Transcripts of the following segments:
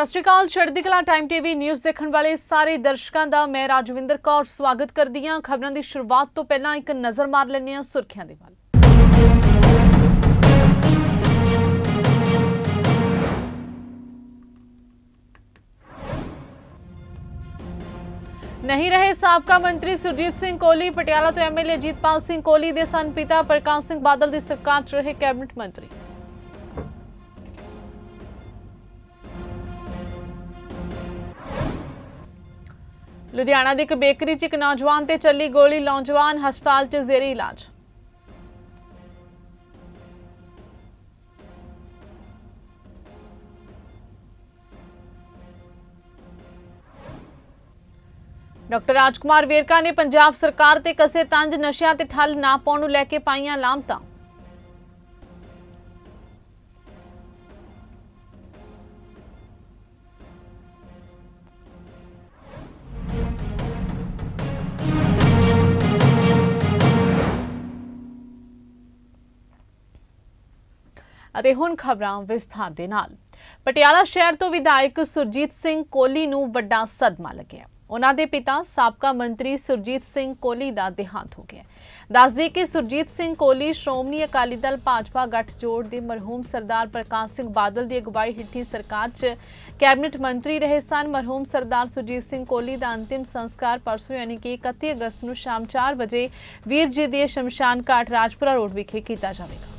ਸਤਿ ਸ਼੍ਰੀ ਅਕਾਲ, ਚੜ੍ਹਦੀ ਕਲਾ ਟਾਈਮ ਟੀਵੀ ਨਿਊਜ਼ ਦੇਖਣ ਵਾਲੇ ਸਾਰੇ ਦਰਸ਼ਕਾਂ ਦਾ ਮੈਂ ਰਾਜਵਿੰਦਰ ਕੌਰ ਸਵਾਗਤ ਕਰਦੀ ਹਾਂ। ਖਬਰਾਂ ਦੀ ਸ਼ੁਰੂਆਤ ਤੋਂ ਪਹਿਲਾਂ ਇੱਕ ਨਜ਼ਰ ਮਾਰ ਲੈਂਦੇ ਹਾਂ ਸੁਰਖੀਆਂ ਦੇ ਵੱਲ। ਨਹੀਂ ਰਹੇ ਸਾਬਕਾ ਮੰਤਰੀ ਸੁਰਜੀਤ ਸਿੰਘ ਕੋਹਲੀ, ਪਟਿਆਲਾ ਤੋਂ ਐਮਐਲਏ ਜੀਤਪਾਲ ਸਿੰਘ ਕੋਹਲੀ ਦੇ ਸਨ ਪਿਤਾ ਪ੍ਰਕਾਸ਼ ਸਿੰਘ ਬਾਦਲ ਦੀ ਸਰਕਾਰ 'ਚ ਰਹੇ ਕੈਬਨਿਟ ਮੰਤਰੀ। ਲੁਧਿਆਣਾ ਦੀ ਇੱਕ ਬੇਕਰੀ 'ਚ ਇੱਕ ਨੌਜਵਾਨ ਤੇ ਚੱਲੀ ਗੋਲੀ ਨੌਜਵਾਨ ਹਸਪਤਾਲ 'ਚ ਜ਼ੇਰੇ ਇਲਾਜ। ਡਾਕਟਰ ਰਾਜਕੁਮਾਰ ਵੇਰਕਾ ਨੇ ਪੰਜਾਬ ਸਰਕਾਰ ਤੇ ਕਸੇ ਤੰਜ ਨਸ਼ਿਆਂ ਤੇ ਠੱਲ ਨਾ ਪਾਉਣ ਨੂੰ ਲੈ ਕੇ ਪਾਈਆਂ ਲਾਮਤਾਂ। ਅਤੇ ਹੁਣ ਖਬਰਾਂ ਵਿਸਥਾਰ ਦੇ ਨਾਲ। ਪਟਿਆਲਾ ਸ਼ਹਿਰ ਤੋਂ ਵਿਧਾਇਕ ਸੁਰਜੀਤ ਸਿੰਘ ਕੋਹਲੀ ਨੂੰ ਵੱਡਾ ਸਦਮਾ ਲੱਗਿਆ। ਉਹਨਾਂ ਦੇ ਪਿਤਾ ਸਾਬਕਾ ਮੰਤਰੀ ਸੁਰਜੀਤ ਸਿੰਘ ਕੋਹਲੀ ਦਾ ਦੇਹਾਂਤ ਹੋ ਗਿਆ। ਦੱਸਦੇ ਕਿ ਸੁਰਜੀਤ ਸਿੰਘ ਕੋਹਲੀ ਸ਼੍ਰੋਮਣੀ ਅਕਾਲੀ ਦਲ ਭਾਜਪਾ ਗੱਠਜੋੜ ਦੇ ਮਰਹੂਮ ਸਰਦਾਰ ਪ੍ਰਕਾਸ਼ ਸਿੰਘ ਬਾਦਲ ਦੀ ਅਗਵਾਈ ਹੇਠੀ ਸਰਕਾਰ 'ਚ ਕੈਬਨਿਟ ਮੰਤਰੀ ਰਹੇ ਸਨ। ਮਰਹੂਮ ਸਰਦਾਰ ਸੁਰਜੀਤ ਸਿੰਘ ਕੋਹਲੀ ਦਾ ਅੰਤਿਮ ਸੰਸਕਾਰ ਪਰਸੋਂ ਯਾਨੀ ਕਿ 31 ਅਗਸਤ ਨੂੰ ਸ਼ਾਮ 4 ਵਜੇ ਵੀਰ ਜੀ ਦੇ ਸ਼ਮਸ਼ਾਨ ਘਾਟ ਰਾਜਪੁਰਾ ਰੋਡ ਵਿਖੇ ਕੀਤਾ ਜਾਵੇਗਾ।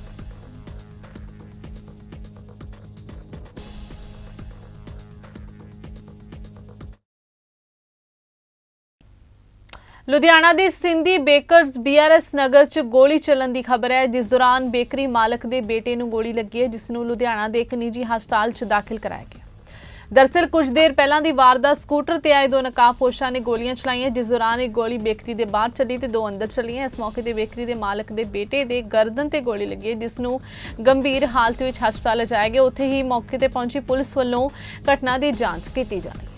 ਲੁਧਿਆਣਾ ਦੇ ਸਿੰਧੀ ਬੇਕਰਸ ਬੀਆਰਐਸ ਨਗਰ 'ਚ ਗੋਲੀ ਚੱਲਣ ਦੀ ਖਬਰ ਹੈ ਜਿਸ ਦੌਰਾਨ ਬੇਕਰੀ ਮਾਲਕ ਦੇ ਬੇਟੇ ਨੂੰ ਗੋਲੀ ਲੱਗੀ ਹੈ ਜਿਸ ਨੂੰ ਲੁਧਿਆਣਾ ਦੇ ਇੱਕ ਨਿੱਜੀ ਹਸਪਤਾਲ 'ਚ ਦਾਖਲ ਕਰਾਇਆ ਗਿਆ। ਦਰਸਲ ਕੁਝ ਦੇਰ ਪਹਿਲਾਂ ਦੀ ਵਾਰਦਾਤ ਸਕੂਟਰ ਤੇ ਆਏ ਦੋ ਨਕਾਬਪੋਸ਼ਾਂ ਨੇ ਗੋਲੀਆਂ ਚਲਾਈਆਂ ਜਿਸ ਦੌਰਾਨ ਇੱਕ ਗੋਲੀ ਬੇਕਰੀ ਦੇ ਬਾਹਰ ਚੱਲੀ ਤੇ ਦੋ ਅੰਦਰ ਚੱਲੀਆਂ। ਇਸ ਮੌਕੇ ਤੇ ਬੇਕਰੀ ਦੇ ਮਾਲਕ ਦੇ ਬੇਟੇ ਦੇ ਗਰਦਨ ਤੇ ਗੋਲੀ ਲੱਗੀ ਹੈ, ਜਿਸ ਨੂੰ ਗੰਭੀਰ ਹਾਲਤ ਵਿੱਚ ਹਸਪਤਾਲ ਲਿਜਾਇਆ ਗਿਆ। ਉੱਥੇ ਹੀ ਮੌਕੇ ਤੇ ਪਹੁੰਚੀ ਪੁਲਿਸ ਵੱਲੋਂ ਘਟਨਾ ਦੀ ਜਾਂਚ ਕੀਤੀ ਜਾ ਰਹੀ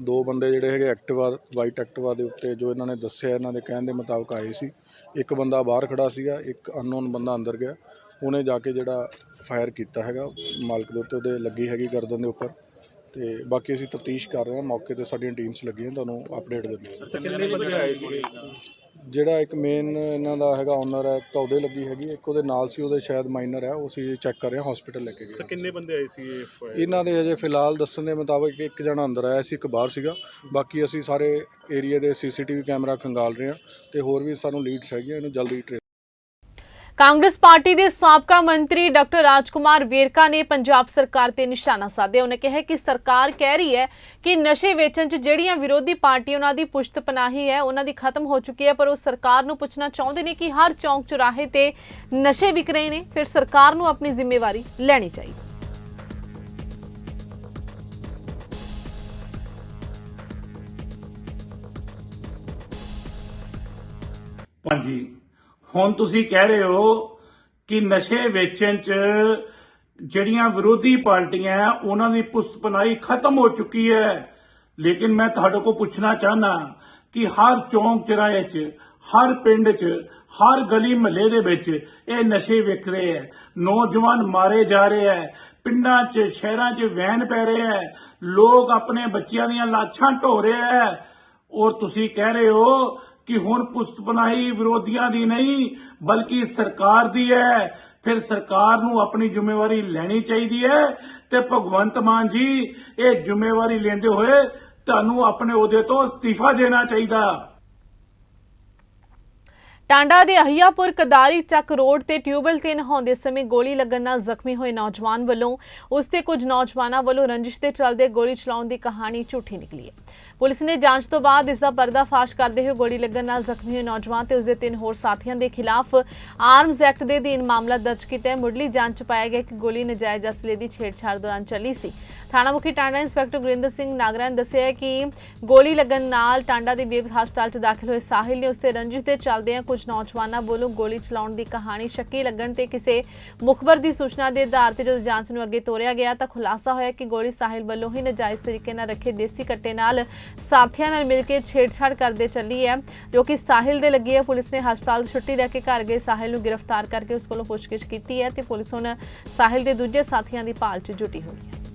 ਦੋ ਬੰਦੇ ਜਿਹੜੇ ਹੈਗੇ ਐਕਟਿਵਾ, ਵਾਈਟ ਐਕਟਿਵਾ ਦੇ ਉੱਤੇ ਜੋ ਇਹਨਾਂ ਨੇ ਦੱਸਿਆ, ਇਹਨਾਂ ਦੇ ਕਹਿਣ ਦੇ ਮੁਤਾਬਕ ਆਏ ਸੀ। ਇੱਕ ਬੰਦਾ ਬਾਹਰ ਖੜਾ ਸੀਗਾ, ਇੱਕ ਅਨਨੋਨ ਬੰਦਾ ਅੰਦਰ ਗਿਆ। ਉਹਨੇ ਜਾ ਕੇ ਜਿਹੜਾ ਫਾਇਰ ਕੀਤਾ ਹੈਗਾ, ਮਾਲਕ ਦੇ ਉੱਤੇ ਉਹਦੇ ਲੱਗੀ ਹੈਗੀ ਗਰਦਨ ਦੇ ਉੱਪਰ। ਤੇ ਬਾਕੀ ਅਸੀਂ ਤਫਤੀਸ਼ ਕਰ ਰਹੇ ਹਾਂ, ਮੌਕੇ ਤੇ ਸਾਡੀਆਂ ਟੀਮਸ ਲੱਗੀਆਂ, ਤੁਹਾਨੂੰ ਅਪਡੇਟ ਦਿੰਦੇ ਹਾਂ। ਜਿਹੜਾ ਇੱਕ ਮੇਨ ਇਹਨਾਂ ਦਾ ਹੈਗਾ ਓਨਰ ਹੈ ਤਾਂ ਉਹਦੇ ਲੱਗੀ ਹੈਗੀ ਇੱਕ ਉਹਦੇ ਨਾਲ ਸੀ ਉਹਦੇ ਸ਼ਾਇਦ ਮਾਈਨਰ ਹੈ ਉਹ ਅਸੀਂ ਚੈੱਕ ਕਰ ਰਹੇ ਹਸਪੀਟਲ ਲੈ ਕੇ ਸਰ ਗਏ ਕਿੰਨੇ ਬੰਦੇ ਆਏ ਸੀ ਇਹ fire? ਇਹਨਾਂ ਦੇ ਅਜੇ ਫਿਲਹਾਲ ਦੱਸਣ ਦੇ ਮੁਤਾਬਕ ਇੱਕ ਜਣਾ ਅੰਦਰ ਆਇਆ ਸੀ ਇੱਕ ਬਾਹਰ ਸੀਗਾ ਬਾਕੀ ਅਸੀਂ ਸਾਰੇ ਏਰੀਆ ਦੇ ਸੀਸੀਟੀਵੀ ਕੈਮਰਾ ਖੰਗਾਲ ਰਹੇ ਹਾਂ ਤੇ ਹੋਰ ਵੀ ਸਾਨੂੰ ਲੀਡਸ ਹੈਗੀਆਂ ਇਹਨੂੰ ਜਲਦੀ ਟ੍ਰੇਸ ਕਾਂਗਰਸ ਪਾਰਟੀ ਦੇ ਸਾਬਕਾ ਮੰਤਰੀ ਡਾਕਟਰ ਰਾਜਕੁਮਾਰ ਵੇਰਕਾ ਨੇ ਪੰਜਾਬ ਸਰਕਾਰ ਤੇ ਨਿਸ਼ਾਨਾ ਸਾਧਿਆ। ਉਹਨੇ ਕਿਹਾ ਕਿ ਸਰਕਾਰ ਕਹਿ ਰਹੀ ਹੈ ਕਿ ਨਸ਼ੇ ਵੇਚਣ 'ਚ ਜਿਹੜੀਆਂ ਵਿਰੋਧੀ ਪਾਰਟੀਆਂ ਉਹਨਾਂ ਦੀ ਪੁਸ਼ਤ ਪਨਾਹੀ ਹੈ, ਉਹਨਾਂ ਦੀ ਖਤਮ ਹੋ ਚੁੱਕੀ ਹੈ, ਪਰ ਉਹ ਸਰਕਾਰ ਨੂੰ ਪੁੱਛਣਾ ਚਾਹੁੰਦੇ ਨੇ ਕਿ ਹਰ ਚੌਂਕ ਚੁਰਾਹੇ ਤੇ ਨਸ਼ੇ ਵਿਕ ਰਹੇ ਨੇ, ਫਿਰ ਸਰਕਾਰ ਨੂੰ ਆਪਣੀ ਜ਼ਿੰਮੇਵਾਰੀ ਲੈਣੀ ਚਾਹੀਦੀ। ਹਾਂਜੀ। ਹੁਣ ਤੁਸੀਂ ਕਹਿ ਰਹੇ ਹੋ ਕਿ ਨਸ਼ੇ ਵੇਚਣ ਚ ਜਿਹੜੀਆਂ ਵਿਰੋਧੀ ਪਾਰਟੀਆਂ ਉਹਨਾਂ ਦੀ ਪੁਸਤਪਨਾਈ ਖਤਮ ਹੋ ਚੁੱਕੀ ਹੈ। ਲੇਕਿਨ ਮੈਂ ਤੁਹਾਡੇ ਕੋਲ ਪੁੱਛਣਾ ਚਾਹਨਾ ਕਿ ਹਰ ਚੌਂਕ ਚਰਾਏ 'ਚ, ਹਰ ਪਿੰਡ 'ਚ, ਹਰ ਗਲੀ ਮਹੱਲੇ ਦੇ ਵਿੱਚ ਇਹ ਨਸ਼ੇ ਵਿਕ ਰਹੇ ਹੈ। ਨੌਜਵਾਨ ਮਾਰੇ ਜਾ ਰਹੇ ਹੈ। ਪਿੰਡਾਂ 'ਚ, ਸ਼ਹਿਰਾਂ 'ਚ ਵੈਨ ਪੈ ਰਹੇ ਹੈ। ਲੋਕ ਆਪਣੇ ਬੱਚਿਆਂ ਦੀਆਂ ਲਾਸ਼ਾਂ ਢੋ ਰਹੇ ਹੈ। ਔਰ ਤੁਸੀਂ ਕਹਿ ਰਹੇ ਹੋ ਕਿ ਹੁਣ ਪੁਸਤਪਨਾਹੀ ਵਿਰੋਧੀਆਂ ਦੀ ਨਹੀਂ, ਬਲਕਿ ਸਰਕਾਰ ਦੀ ਹੈ। ਫਿਰ ਸਰਕਾਰ ਨੂੰ ਆਪਣੀ ਜ਼ਿੰਮੇਵਾਰੀ ਲੈਣੀ ਚਾਹੀਦੀ ਹੈ। ਤੇ ਭਗਵੰਤ ਮਾਨ ਜੀ, ਇਹ ਜ਼ਿੰਮੇਵਾਰੀ ਲੈਂਦੇ ਹੋਏ ਤੁਹਾਨੂੰ ਆਪਣੇ ਅਹੁਦੇ ਤੋਂ ਅਸਤੀਫਾ ਦੇਣਾ ਚਾਹੀਦਾ। ਟਾਂਡਾ ਦੇ ਅਹੀਆਪੁਰ ਕਦਾਰੀ ਚੱਕ ਰੋਡ ਤੇ ਟਿਊਬਲ ਤੇ ਨਹਾਉਂਦੇ ਸਮੇਂ ਗੋਲੀ ਲੱਗਣ ਨਾਲ ਜ਼ਖਮੀ ਹੋਏ ਨੌਜਵਾਨ ਵੱਲੋਂ, ਉਸ ਤੇ ਕੁਝ ਨੌਜਵਾਨਾਂ ਵੱਲੋਂ ਰੰਜਿਸ਼ ਦੇ ਚੱਲਦੇ ਗੋਲੀ ਚਲਾਉਣ ਦੀ ਕਹਾਣੀ ਝੂਠੀ ਨਿਕਲੀ ਹੈ। ਪੁਲਿਸ ਨੇ ਜਾਂਚ ਤੋਂ ਬਾਅਦ ਇਸ ਦਾ ਪਰਦਾਫਾਸ਼ ਕਰਦੇ ਹੋਏ ਗੋਲੀ ਲੱਗਣ ਨਾਲ ਜ਼ਖਮੀ ਹੋਏ ਨੌਜਵਾਨ ਤੇ ਉਸ ਦੇ ਤਿੰਨ ਹੋਰ ਸਾਥੀਆਂ ਦੇ ਖਿਲਾਫ ਆਰਮਜ਼ ਐਕਟ ਦੇ ਅਧੀਨ ਮਾਮਲਾ ਦਰਜ ਕੀਤਾ ਹੈ। ਮੁੱਢਲੀ ਜਾਂਚ 'ਚ ਪਾਇਆ ਗਿਆ ਕਿ ਗੋਲੀ ਨਜਾਇਜ਼ ਅਸਲੇ ਦੀ ਛੇੜਛਾੜ ਦੌਰਾਨ ਚੱਲੀ ਸੀ। ਥਾਣਾ ਮੁਖੀ ਟਾਂਡਾ ਇੰਸਪੈਕਟਰ ਗੁਰਿੰਦਰ ਸਿੰਘ ਨਾਗਰਾ ਨੇ ਦੱਸਿਆ ਕਿ ਗੋਲੀ ਲੱਗਣ ਨਾਲ ਟਾਂਡਾ ਦੇ ਬੇਬ ਹਸਪਤਾਲ 'ਚ ਦਾਖਲ ਹੋਏ ਸਾਹਿਲ ਨੇ ਉਸਤੇ ਰੰਜਿਸ਼ ਦੇ ਚੱਲਦਿਆਂ ਕੁਝ ਨੌਜਵਾਨਾਂ ਵੱਲੋਂ ਗੋਲੀ ਚਲਾਉਣ ਦੀ ਕਹਾਣੀ ਸ਼ੱਕੀ ਲੱਗਣ ਤੇ ਕਿਸੇ ਮੁਖਬਰ ਦੀ ਸੂਚਨਾ ਦੇ ਆਧਾਰ ਤੇ ਜਦੋਂ ਜਾਂਚ ਨੂੰ ਅੱਗੇ ਤੋਰਿਆ ਗਿਆ ਤਾਂ ਖੁਲਾਸਾ ਹੋਇਆ ਕਿ ਗੋਲੀ ਸਾਹਿਲ ਵੱਲੋਂ ਹੀ ਨਜਾਇਜ਼ ਤਰੀਕੇ ਨਾਲ ਰੱਖੇ ਦੇਸੀ ਕੱਟੇ ਨਾਲ ਸਾਥੀਆਂ ਨਾਲ ਮਿਲ ਕੇ ਛੇੜਛਾੜ ਕਰਦੇ ਚੱਲੀ ਹੈ, ਜੋ ਕਿ ਸਾਹਿਲ ਦੇ ਲੱਗੀ ਹੈ। ਪੁਲਿਸ ਨੇ ਹਸਪਤਾਲ ਤੋਂ ਛੁੱਟੀ ਲੈ ਕੇ ਘਰ ਗਏ ਸਾਹਿਲ ਨੂੰ ਗ੍ਰਿਫਤਾਰ ਕਰਕੇ ਉਸ ਕੋਲੋਂ ਪੁੱਛਗਿੱਛ ਕੀਤੀ ਹੈ ਤੇ ਪੁਲਿਸ ਹੁਣ ਸਾਹਿਲ ਦੇ ਦੂਜੇ ਸਾਥੀਆਂ ਦੀ ਭਾਲ 'ਚ ਜੁਟੀ ਹੋਈ ਹੈ।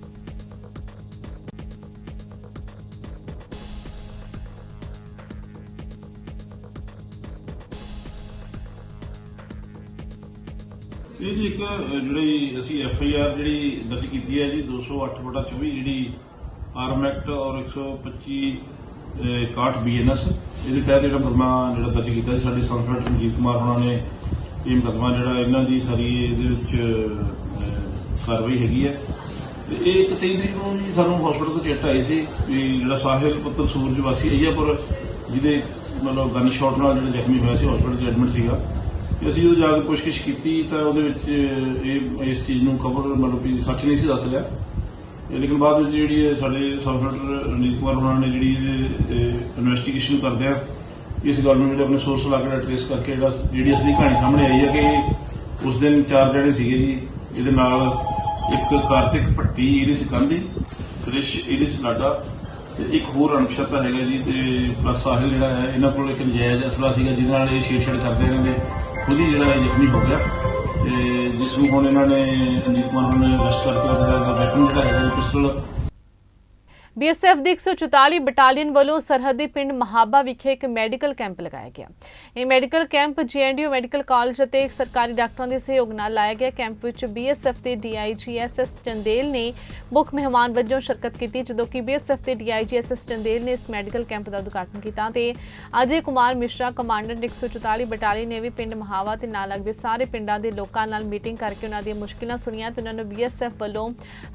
ਇਹ ਜੀ ਇੱਕ ਜਿਹੜੀ ਅਸੀਂ ਐਫ ਆਈ ਆਰ ਜਿਹੜੀ ਦਰਜ ਕੀਤੀ ਹੈ ਜੀ 208 ਬਟਾ 24 ਜਿਹੜੀ ਆਰਮ ਐਕਟ ਔਰ 125 61 ਬੀਐਨਐਸ ਇਹਦੇ ਤਹਿਤ ਜਿਹੜਾ ਮੁਕੱਦਮਾ ਜਿਹੜਾ ਦਰਜ ਕੀਤਾ ਸੀ ਸਾਡੇ ਸੰਸਪੈਕਟਰ ਰਣਜੀਤ ਕੁਮਾਰ ਹੋਣਾ ਨੇ, ਇਹ ਮੁਕੱਦਮਾ ਜਿਹੜਾ ਇਹਨਾਂ ਦੀ ਸਾਰੀ ਇਹਦੇ ਵਿੱਚ ਕਾਰਵਾਈ ਹੈਗੀ ਹੈ। ਤੇ ਇਹ ਇੱਕ ਤੇਈ ਤਰੀਕ ਨੂੰ ਜੀ ਸਾਨੂੰ ਹਸਪੀਟਲ ਤੋਂ ਚਿੱਟ ਆਈ ਸੀ ਵੀ ਜਿਹੜਾ ਸਾਹਿਲ ਪੁੱਤਰ ਸੂਰਜ ਵਾਸੀ ਅਈਆਪੁਰ, ਜਿਹਦੇ ਮਤਲਬ ਗਨ ਸ਼ਾਟ ਨਾਲ ਜਿਹੜਾ ਜ਼ਖਮੀ ਹੋਇਆ ਸੀ ਹਸਪੀਟਲ 'ਚ ਐਡਮਿਟ ਸੀਗਾ। ਤੇ ਅਸੀਂ ਜਦੋਂ ਜਾ ਕੇ ਪੁੱਛਗਿੱਛ ਕੀਤੀ ਤਾਂ ਉਹਦੇ ਵਿੱਚ ਇਹ, ਇਸ ਚੀਜ਼ ਨੂੰ ਖਬਰ ਮਤਲਬ ਕਿ ਸੱਚ ਨਹੀਂ ਸੀ ਦੱਸ ਰਿਹਾ। ਲੇਕਿਨ ਬਾਅਦ ਵਿੱਚ ਜਿਹੜੀ ਇਹ ਸਾਡੇ ਸਬ ਇੰਸਪੈਕਟਰ ਰਣਜੀਤ ਕੁਮਾਰ ਉਹਨਾਂ ਨੇ ਜਿਹੜੀ ਇਨਵੈਸਟੀਗੇਸ਼ਨ ਕਰਦਿਆਂ ਇਸ ਗੱਲ ਨੂੰ ਜਿਹੜੇ ਆਪਣੇ ਸੋਰਸ ਲਾ ਕੇ ਟ੍ਰੇਸ ਕਰਕੇ ਜਿਹੜਾ ਜਿਹੜੀ ਅਸਲੀ ਕਹਾਣੀ ਸਾਹਮਣੇ ਆਈ ਹੈ ਕਿ ਉਸ ਦਿਨ ਚਾਰ ਜਿਹੜੇ ਸੀਗੇ ਜੀ, ਇਹਦੇ ਨਾਲ ਇੱਕ ਕਾਰਤਿਕ ਭੱਟੀ ਇਰਿਸ ਗਾਂਧੀ ਕ੍ਰਿਸ਼ ਇਰਿਸ ਲਾਡਾ ਤੇ ਇੱਕ ਹੋਰ ਅਣਪਛਾਤਾ ਹੈਗਾ ਜੀ ਤੇ ਪਲੱਸ ਸਾਹਿਲ ਜਿਹੜਾ ਹੈ, ਇਹਨਾਂ ਕੋਲ ਇੱਕ ਨਜਾਇਜ਼ ਅਸਲਾ ਸੀਗਾ ਜਿਹਦੇ ਨਾਲ ਇਹ ਛੇੜਛਾੜ ਕਰਦੇ ਰਹਿੰਦੇ। ਖੁਦ ਹੀ ਜਿਹੜਾ ਜ਼ਖਮੀ ਹੋ ਗਿਆ ਤੇ ਜਿਸ ਨੂੰ ਹੁਣ ਇਹਨਾਂ ਨੇ ਅਨੀਤ ਕੁਮਾਰ ਨੇ ਅਰੈਸਟ ਕਰਕੇ ਉਹਦਾ ਵੈਪਨ ਜਿਹੜਾ ਹੈਗਾ ਪਿਸਟਲ ਬੀਐਸਐਫ ਦੀ 144 ਬਟਾਲੀਅਨ ਵੱਲੋਂ ਸਰਹੱਦੀ ਪਿੰਡ ਮਹਾਬਾ ਵਿਖੇ ਇੱਕ ਮੈਡੀਕਲ ਕੈਂਪ ਲਗਾਇਆ ਗਿਆ। ਇਹ medical camp GNDU medical college ਅਤੇ ਸਰਕਾਰੀ ਡਾਕਟਰਾਂ ਦੇ ਸਹਿਯੋਗ ਨਾਲ ਲਾਇਆ ਗਿਆ। ਕੈਂਪ ਵਿੱਚ ਬੀਐਸਐਫ ਦੇ ਡੀਆਈਜੀ ਐਸਐਸ ਚੰਦੇਲ ਨੇ ਮੁੱਖ ਮਹਿਮਾਨ ਵਜੋਂ ਸ਼ਿਰਕਤ ਕੀਤੀ, ਜਦੋਂ ਕਿ ਬੀਐਸਐਫ ਦੇ ਡੀਆਈਜੀ ਐਸਐਸ ਚੰਦੇਲ ਨੇ ਇਸ ਮੈਡੀਕਲ ਕੈਂਪ ਦਾ ਉਦਘਾਟਨ ਕੀਤਾ ਤੇ ਅਜੇ ਕੁਮਾਰ ਮਿਸ਼ਰਾ, ਕਮਾਂਡੈਂਟ 144 ਬਟਾਲੀਅਨ ਨੇ ਵੀ ਪਿੰਡ ਮਹਾਵਾ ਤੇ ਨਾਲ ਲੱਗਦੇ ਸਾਰੇ ਪਿੰਡਾਂ ਦੇ ਲੋਕਾਂ ਨਾਲ ਮੀਟਿੰਗ ਕਰਕੇ ਉਹਨਾਂ ਦੀਆਂ ਮੁਸ਼ਕਿਲਾਂ ਸੁਣੀਆਂ ਤੇ ਉਹਨਾਂ ਨੂੰ ਬੀਐਸਐਫ ਵੱਲੋਂ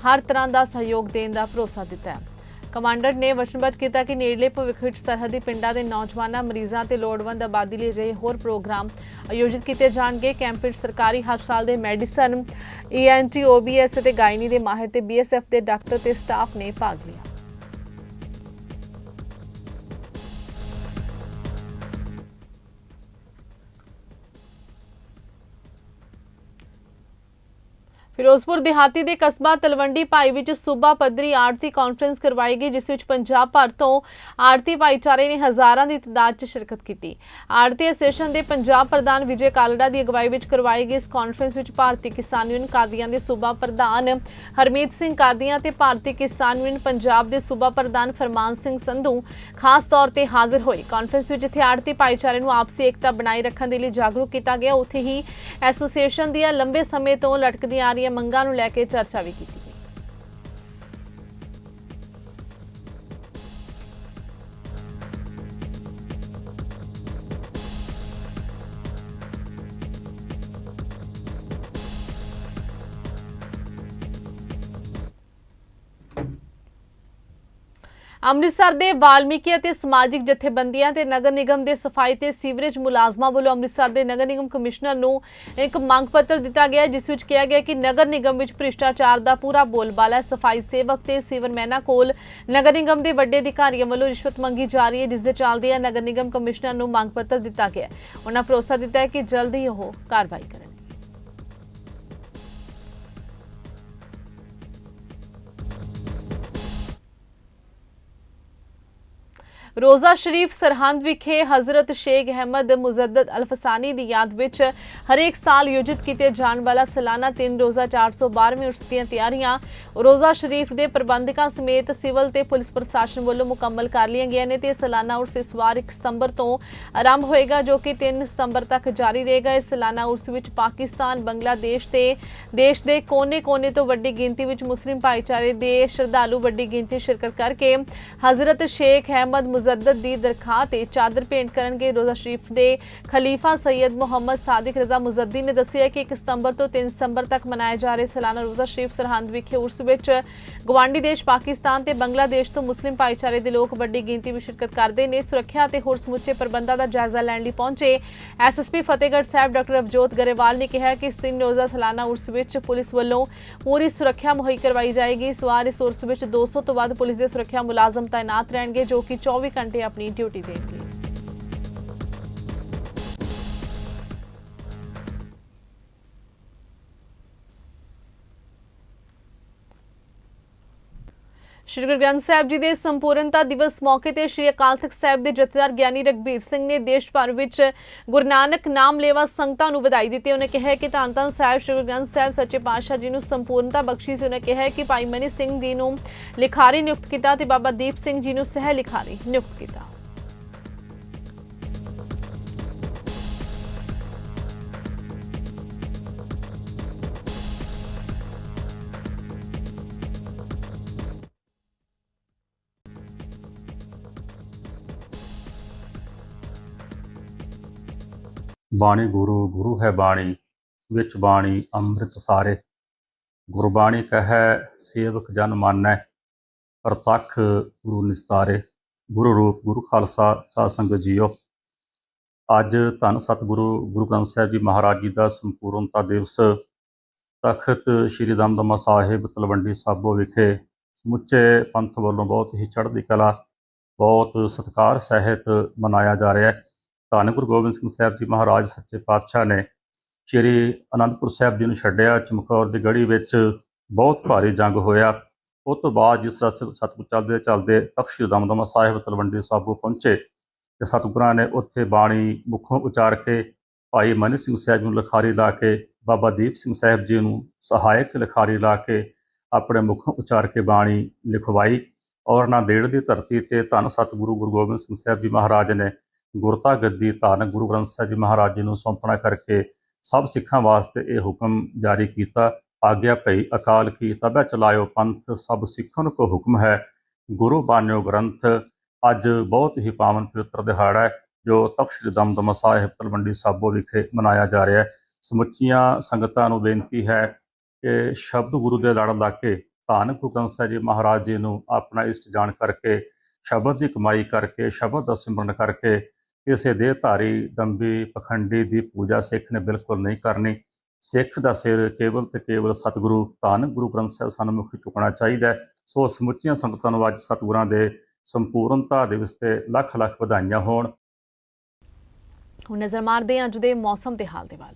ਹਰ ਤਰ੍ਹਾਂ ਦਾ ਸਹਿਯੋਗ ਦੇਣ ਦਾ ਭਰੋਸਾ ਦਿੱਤਾ ਹੈ। ਕਮਾਂਡਰ ਨੇ ਵਚਨਬੱਧ ਕੀਤਾ ਕਿ ਨੇੜਲੇ ਭਵਿੱਖ ਵਿੱਚ ਸਰਹੱਦੀ ਪਿੰਡਾਂ ਦੇ ਨੌਜਵਾਨਾਂ, ਮਰੀਜ਼ਾਂ ਤੇ ਲੋੜਵੰਦ ਆਬਾਦੀ ਲਈ ਅਜਿਹੇ ਹੋਰ ਪ੍ਰੋਗਰਾਮ ਆਯੋਜਿਤ ਕੀਤੇ ਜਾਣਗੇ। ਕੈਂਪ ਵਿੱਚ ਸਰਕਾਰੀ ਹਸਪਤਾਲ ਦੇ ਮੈਡੀਸਨ ਈਐਨਟੀ ਓਬੀਐਸ ਅਤੇ ਗਾਇਨੀ ਦੇ ਮਾਹਿਰ ਤੇ ਬੀਐਸਐਫ ਦੇ ਡਾਕਟਰ ਤੇ ਸਟਾਫ ਨੇ ਭਾਗ ਲਿਆ। ਫਿਰੋਜ਼ਪੁਰ ਦਿਹਾਤੀ ਦੇ ਕਸਬਾ ਤਲਵੰਡੀ ਭਾਈ ਵਿੱਚ ਸੂਬਾ ਪੱਧਰੀ ਆਰਤੀ ਕਾਨਫਰੰਸ ਕਰਵਾਈ ਗਈ, ਜਿਸ ਵਿੱਚ ਪੰਜਾਬ ਭਰ ਤੋਂ ਆਰਤੀ ਭਾਈਚਾਰੇ ਨੇ ਹਜ਼ਾਰਾਂ ਦੀ ਤਾਦਾਦ 'ਚ ਸ਼ਿਰਕਤ ਕੀਤੀ। ਆਰਤੀ ਐਸੋਸੀਏਸ਼ਨ ਦੇ ਪੰਜਾਬ ਪ੍ਰਧਾਨ ਵਿਜੇ ਕਾਲੜਾ ਦੀ ਅਗਵਾਈ ਵਿੱਚ ਕਰਵਾਈ ਗਈ ਇਸ ਕਾਨਫਰੰਸ ਵਿੱਚ ਭਾਰਤੀ ਕਿਸਾਨ ਯੂਨੀਅਨ ਕਾਦੀਆਂ ਦੇ ਸੂਬਾ ਪ੍ਰਧਾਨ ਹਰਮੀਤ ਸਿੰਘ ਕਾਦੀਆਂ ਤੇ ਭਾਰਤੀ ਕਿਸਾਨ ਯੂਨੀਅਨ ਪੰਜਾਬ ਦੇ ਸੂਬਾ ਪ੍ਰਧਾਨ ਫਰਮਾਨ ਸਿੰਘ ਸੰਧੂ ਖਾਸ ਤੌਰ ਤੇ ਹਾਜ਼ਰ ਹੋਏ। ਕਾਨਫਰੰਸ ਵਿੱਚ ਜਿੱਥੇ ਆੜਤੀ ਭਾਈਚਾਰੇ ਨੂੰ ਆਪਸੀ ਏਕਤਾ ਬਣਾਈ ਰੱਖਣ ਦੇ ਲਈ ਜਾਗਰੂਕ ਕੀਤਾ ਗਿਆ। ਉੱਥੇ ਹੀ ਐਸੋਸੀਏਸ਼ਨ ਦੀਆਂ ਲੰਬੇ ਸਮੇਂ ਤੋਂ ਲਟਕਦੀਆਂ ਆ ਰਹੀਆਂ ਮੰਗਾਂ ਨੂੰ ਲੈ ਕੇ ਚਰਚਾ ਵੀ ਕੀਤੀ। ਅੰਮ੍ਰਿਤਸਰ ਦੇ ਵਾਲਮੀਕੀ ਅਤੇ ਸਮਾਜਿਕ ਜਥੇਬੰਦੀਆਂ ਤੇ ਨਗਰ ਨਿਗਮ ਦੇ ਸਫ਼ਾਈ ਤੇ ਸੀਵਰੇਜ ਮੁਲਾਜ਼ਮਾਂ ਵੱਲੋਂ ਅੰਮ੍ਰਿਤਸਰ ਦੇ ਨਗਰ ਨਿਗਮ ਕਮਿਸ਼ਨਰ ਨੂੰ ਇੱਕ ਮੰਗ ਪੱਤਰ ਦਿੱਤਾ ਗਿਆ ਜਿਸ ਵਿੱਚ ਕਿਹਾ ਗਿਆ ਕਿ ਨਗਰ ਨਿਗਮ ਵਿੱਚ ਭ੍ਰਿਸ਼ਟਾਚਾਰ ਦਾ ਪੂਰਾ ਬੋਲਬਾਲਾ ਹੈ। ਸਫ਼ਾਈ ਸੇਵਕ ਤੇ ਸੀਵਰਮੈਨਾਂ ਕੋਲ ਨਗਰ ਨਿਗਮ ਦੇ ਵੱਡੇ ਅਧਿਕਾਰੀਆਂ ਵੱਲੋਂ ਰਿਸ਼ਵਤ ਮੰਗੀ ਜਾ ਰਹੀ ਹੈ, ਜਿਸ ਦੇ ਚੱਲਦੇ ਨਗਰ ਨਿਗਮ ਕਮਿਸ਼ਨਰ ਨੂੰ ਮੰਗ ਪੱਤਰ ਦਿੱਤਾ ਗਿਆ ਉਹਨਾਂ ਭਰੋਸਾ ਦਿੱਤਾ ਹੈ ਕਿ ਜਲਦ ਹੀ ਉਹ ਕਾਰਵਾਈ ਕਰਨਗੇ ਰੋਜ਼ਾ ਸ਼ਰੀਫ ਸਰਹੰਦ ਵਿਖੇ ਹਜ਼ਰਤ ਸ਼ੇਖ ਅਹਿਮਦ ਮੁਜ਼ੱਦਦ ਅਲਫਸਾਨੀ ਦੀ ਯਾਦ ਵਿੱਚ ਹਰੇਕ ਸਾਲ ਆਯੋਜਿਤ ਕੀਤੇ ਜਾਣ ਵਾਲਾ ਸਾਲਾਨਾ ਤਿੰਨ ਰੋਜ਼ਾ 412ਵੀਂ ਉਰਸ ਦੀਆਂ ਤਿਆਰੀਆਂ ਰੋਜ਼ਾ ਸ਼ਰੀਫ ਦੇ ਪ੍ਰਬੰਧਕਾਂ ਸਮੇਤ ਸਿਵਲ ਤੇ ਪੁਲਿਸ ਪ੍ਰਸ਼ਾਸਨ ਵੱਲੋਂ ਮੁਕੰਮਲ ਕਰ ਲਈਆਂ ਗਈਆਂ ਨੇ ਤੇ ਸਾਲਾਨਾ ਉਰਸ ਇਸ ਵਾਰ 1 ਸਤੰਬਰ ਤੋਂ ਆਰੰਭ ਹੋਏਗਾ, ਜੋ ਕਿ 3 ਸਤੰਬਰ ਤੱਕ ਜਾਰੀ ਰਹੇਗਾ। ਇਸ ਸਾਲਾਨਾ ਉਰਸ ਵਿੱਚ ਪਾਕਿਸਤਾਨ, ਬੰਗਲਾਦੇਸ਼ ਤੇ ਦੇਸ਼ ਦੇ ਕੋਨੇ-ਕੋਨੇ ਤੋਂ ਵੱਡੀ ਗਿਣਤੀ ਵਿੱਚ ਮੁਸਲਿਮ ਭਾਈਚਾਰੇ ਦੇ ਸ਼ਰਧਾਲੂ ਵੱਡੀ ਗਿਣਤੀ ਸ਼ਿਰਕਤ ਕਰਕੇ ਹਜ਼ਰਤ ਸ਼ੇਖ ਅਹਿਮਦ ਮੁਜ਼ੱਦਦ ਦੀ ਦਰਖਾਹ ਤੇ ਚਾਦਰ ਭੇਂਟ ਕਰਨਗੇ ਰੋਜ਼ਾ ਸ਼ਰੀਫ ਦੇ ਖਲੀਫਾ ਸੈਯਦ ਮੁਹੰਮਦ ਸਾਦਿਕ ਰਜ਼ਾ ਮੁਜ਼ੱਦੀ ਨੇ ਦੱਸਿਆ ਕਿ 1 ਸਤੰਬਰ ਤੋਂ 3 ਸਤੰਬਰ ਤੱਕ ਮਨਾਏ ਜਾ ਰਹੇ ਸਾਲਾਨਾ ਰੋਜ਼ਾ ਸ਼ਰੀਫ ਸਰਹੰਦ ਵਿਖੇ ਉਰਸ ਵਿੱਚ ਗਵਾਂਡੀ ਦੇਸ਼ ਪਾਕਿਸਤਾਨ ਤੇ ਬੰਗਲਾਦੇਸ਼ ਤੋਂ ਮੁਸਲਿਮ ਭਾਈਚਾਰੇ ਦੇ ਲੋਕ ਵੱਡੀ ਗਿਣਤੀ ਵਿੱਚ ਸ਼ਿਰਕਤ ਕਰਦੇ ਨੇ। ਸੁਰੱਖਿਆ ਤੇ ਹੋਰ ਸਮੁੱਚੇ ਪ੍ਰਬੰਧਾਂ ਦਾ ਜਾਇਜ਼ਾ ਲੈਣ ਲਈ ਪਹੁੰਚੇ ਐਸਐਸਪੀ ਫਤਿਹਗੜ੍ਹ ਸਾਹਿਬ ਡਾਕਟਰ ਅਵਜੋਤ ਗਰੇਵਾਲ ਨੇ ਕਿਹਾ ਕਿ ਇਸ ਤਿੰਨ ਰੋਜ਼ਾ ਸਾਲਾਨਾ ਉਰਸ ਵਿੱਚ ਪੁਲਿਸ ਵੱਲੋਂ ਪੂਰੀ ਸੁਰੱਖਿਆ ਮੁਹੱਈਆ ਕਰਵਾਈ ਜਾਏਗੀ। ਇਸ ਵਾਰ ਇਸ ਉਰਸ ਵਿੱਚ 200 ਤੋਂ ਵੱਧ ਪੁਲਿਸ ਦੇ ਸੁਰੱਖਿਆ ਮੁਲਾਜ਼ਮ ਤਾਇਨਾਤ ਰਹਿਣਗੇ, ਜੋ ਕਿ 24 ਘੰਟੇ ਆਪਣੀ ਡਿਊਟੀ ਦੇਣਗੇ ਸ਼੍ਰੀ ਗੁਰੂ ਗ੍ਰੰਥ ਸਾਹਿਬ ਜੀ ਦੇ ਸੰਪੂਰਨਤਾ ਦਿਵਸ ਮੌਕੇ ਤੇ ਸ਼੍ਰੀ ਅਕਾਲ ਤਖਤ ਸਾਹਿਬ ਦੇ ਜਥੇਦਾਰ ਗਿਆਨੀ ਰਗਬੀਰ ਸਿੰਘ ਨੇ ਦੇਸ਼ ਭਰ ਵਿੱਚ ਗੁਰੂ ਨਾਨਕ ਨਾਮ ਲੇਵਾ ਸੰਗਤਾਂ ਨੂੰ ਵਧਾਈ ਦਿੱਤੀ। ਉਹਨੇ ਕਿਹਾ ਕਿ ਧੰਨ ਧੰਨ ਸਾਹਿਬ, ਸ਼੍ਰੀ ਗੁਰੂ ਗ੍ਰੰਥ ਸਾਹਿਬ, ਸੱਚੇ ਪਾਤਸ਼ਾਹ ਜੀ ਨੂੰ ਸੰਪੂਰਨਤਾ ਬਖਸ਼ੀ ਸੀ। ਉਹਨੇ ਕਿਹਾ ਕਿ ਭਾਈ ਮਨੀ ਸਿੰਘ ਜੀ ਨੂੰ ਲਿਖਾਰੀ ਨਿਯੁਕਤ ਕੀਤਾ ਤੇ ਬਾਬਾ ਦੀਪ ਸਿੰਘ ਜੀ ਨੂੰ ਸਹਿ ਲਿਖਾਰੀ ਨਿਯੁਕਤ ਕੀਤਾ। ਬਾਣੀ ਗੁਰੂ ਗੁਰੂ ਹੈ ਬਾਣੀ, ਵਿੱਚ ਬਾਣੀ ਅੰਮ੍ਰਿਤ ਸਾਰੇ। ਗੁਰਬਾਣੀ ਕਹੈ, ਸੇਵਕ ਜਨ ਮਾਨੈ, ਪ੍ਰਤੱਖ ਗੁਰੂ ਨਿਸਤਾਰੇ। ਗੁਰੂ ਰੂਪ, ਗੁਰੂ ਖਾਲਸਾ, ਸਾਧ ਸੰਗਤ ਜੀਓ। ਅੱਜ ਧੰਨ ਸਤਿਗੁਰੂ, ਗੁਰੂ ਗ੍ਰੰਥ ਸਾਹਿਬ ਜੀ ਮਹਾਰਾਜ ਜੀ ਦਾ ਸੰਪੂਰਨਤਾ ਦਿਵਸ ਤਖਤ ਸ੍ਰੀ ਦਮਦਮਾ ਸਾਹਿਬ ਤਲਵੰਡੀ ਸਾਬੋ ਵਿਖੇ ਸਮੁੱਚੇ ਪੰਥ ਵੱਲੋਂ ਬਹੁਤ ਹੀ ਚੜ੍ਹਦੀ ਕਲਾ, ਬਹੁਤ ਸਤਿਕਾਰ ਸਹਿਤ ਮਨਾਇਆ ਜਾ ਰਿਹਾ ਹੈ। ਧੰਨ ਗੁਰੂ ਗੋਬਿੰਦ ਸਿੰਘ ਸਾਹਿਬ ਜੀ ਮਹਾਰਾਜ, ਸੱਚੇ ਪਾਤਸ਼ਾਹ ਨੇ ਸ਼੍ਰੀ ਅਨੰਦਪੁਰ ਸਾਹਿਬ ਜੀ ਨੂੰ ਛੱਡਿਆ, ਚਮਕੌਰ ਦੀ ਗੜੀ ਵਿੱਚ ਬਹੁਤ ਭਾਰੀ ਜੰਗ ਹੋਇਆ। ਉਸ ਤੋਂ ਬਾਅਦ ਜਿਸ ਤਰ੍ਹਾਂ ਸਤਿਗੁਰ ਚੱਲਦੇ ਚੱਲਦੇ ਤਖਸ਼ੀ ਦਮਦਮਾ ਸਾਹਿਬ, ਤਲਵੰਡੀ ਸਾਬੋ ਪਹੁੰਚੇ ਤੇ ਸਤਿਗੁਰਾਂ ਨੇ ਉੱਥੇ ਬਾਣੀ ਮੁਖੋਂ ਉਚਾਰ ਕੇ ਭਾਈ ਮਨੀ ਸਿੰਘ ਸਾਹਿਬ ਨੂੰ ਲਿਖਾਰੀ ਲਾ ਕੇ, ਬਾਬਾ ਦੀਪ ਸਿੰਘ ਸਾਹਿਬ ਜੀ ਨੂੰ ਸਹਾਇਕ ਲਿਖਾਰੀ ਲਾ ਕੇ ਆਪਣੇ ਮੁਖੋਂ ਉਚਾਰ ਕੇ ਬਾਣੀ ਲਿਖਵਾਈ। ਔਰ ਨਾਂਦੇੜ ਦੀ ਧਰਤੀ ਤੇ ਧੰਨ ਸਤਿਗੁਰੂ ਗੁਰੂ ਗੋਬਿੰਦ ਸਿੰਘ ਸਾਹਿਬ ਜੀ ਮਹਾਰਾਜ ਨੇ ਗੁਰਤਾ ਗੱਦੀ ਧਾਰਨ ਗੁਰੂ ਗ੍ਰੰਥ ਸਾਹਿਬ ਜੀ ਮਹਾਰਾਜ ਜੀ ਨੂੰ ਸੌਂਪਣਾ ਕਰਕੇ ਸਭ ਸਿੱਖਾਂ ਵਾਸਤੇ ਇਹ ਹੁਕਮ ਜਾਰੀ ਕੀਤਾ। ਆਗਿਆ ਭਈ ਅਕਾਲ ਕੀ ਤਬੈ ਚਲਾਇਓ ਪੰਥ, ਸਭ ਸਿੱਖਨ ਕੋ ਹੁਕਮ ਹੈ। ਗੁਰੂ ਬਾਣਿਓ ਗ੍ਰੰਥ, ਅੱਜ ਬਹੁਤ ਹੀ ਪਾਵਨ ਪਵਿੱਤਰ ਦਿਹਾੜਾ ਹੈ, ਜੋ ਤਖਤ ਦਮਦਮਾ ਸਾਹਿਬ ਤਲਵੰਡੀ ਸਾਬੋ ਵਿਖੇ ਮਨਾਇਆ ਜਾ ਰਿਹਾ ਹੈ। ਸਮੁੱਚੀਆਂ ਸੰਗਤਾਂ ਨੂੰ ਬੇਨਤੀ ਹੈ ਕਿ ਸ਼ਬਦ ਗੁਰੂ ਦੇ ਲੜ ਲਾ ਕੇ ਧੰਨ ਗੁਰੂ ਗ੍ਰੰਥ ਸਾਹਿਬ ਜੀ ਮਹਾਰਾਜ ਜੀ ਨੂੰ ਆਪਣਾ ਇਸ਼ਟ ਜਾਣ ਕਰਕੇ, ਸ਼ਬਦ ਦੀ ਕਮਾਈ ਕਰਕੇ, ਸ਼ਬਦ ਦਾ ਸਿਮਰਨ ਕਰਕੇ ਕਿਸੇ ਦੇਹਧਾਰੀ ਦੰਬੀ ਪਖੰਡੀ ਦੀ ਪੂਜਾ ਸਿੱਖ ਨੇ ਬਿਲਕੁਲ ਨਹੀਂ ਕਰਨੀ। ਸਿੱਖ ਦਾ ਸਿਰ ਕੇਵਲ ਤੇ ਕੇਵਲ ਸਤਿਗੁਰੂ ਧੰਨ ਗੁਰੂ ਗ੍ਰੰਥ ਸਾਹਿਬ ਸਾਨੂੰ ਮੁਖ ਚੁੱਕਣਾ ਚਾਹੀਦਾ ਹੈ। ਸੋ ਸਮੁੱਚੀਆਂ ਸੰਗਤਾਂ ਨੂੰ ਅੱਜ ਸਤਿਗੁਰਾਂ ਦੇ ਸੰਪੂਰਨਤਾ ਦਿਵਸ ਤੇ ਲੱਖ ਲੱਖ ਵਧਾਈਆਂ ਹੋਣ। ਹੁਣ ਨਜ਼ਰ ਮਾਰਦੇ ਹਾਂ ਅੱਜ ਦੇ ਮੌਸਮ ਦੇ ਹਾਲ ਦੇ ਵੱਲ।